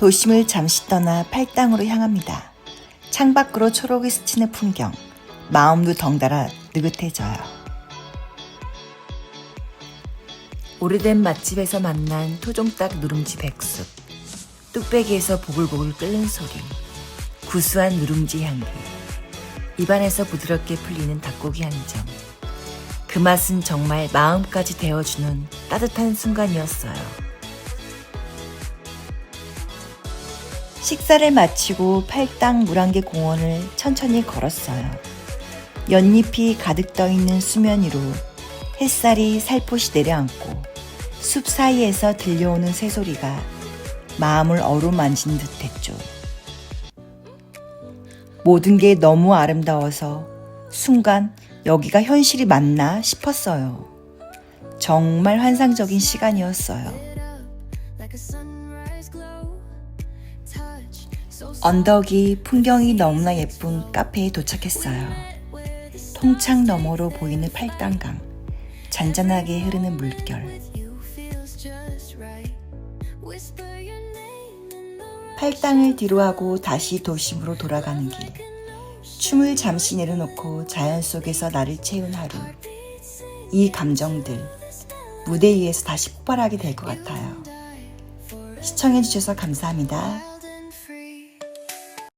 도심을 잠시 떠나 팔당으로 향합니다. 창밖으로 초록이 스치는 풍경, 마음도 덩달아 느긋해져요. 오래된 맛집에서 만난 토종닭 누룽지 백숙, 뚝배기에서 보글보글 끓는 소리, 구수한 누룽지 향기, 입안에서 부드럽게 풀리는 닭고기 한 점. 그 맛은 정말 마음까지 데워주는 따뜻한 순간이었어요. 식사를 마치고 팔당 물안개 공원을 천천히 걸었어요. 연잎이 가득 떠 있는 수면 위로 햇살이 살포시 내려앉고 숲 사이에서 들려오는 새소리가 마음을 어루만진 듯했죠. 모든 게 너무 아름다워서 순간 여기가 현실이 맞나 싶었어요. 정말 환상적인 시간이었어요. 언덕이 풍경이 너무나 예쁜 카페에 도착했어요. 통창 너머로 보이는 팔당강, 잔잔하게 흐르는 물결. 팔당을 뒤로하고 다시 도심으로 돌아가는 길. 춤을 잠시 내려놓고 자연 속에서 나를 채운 하루. 이 감정들 무대 위에서 다시 폭발하게 될 것 같아요. 시청해주셔서 감사합니다.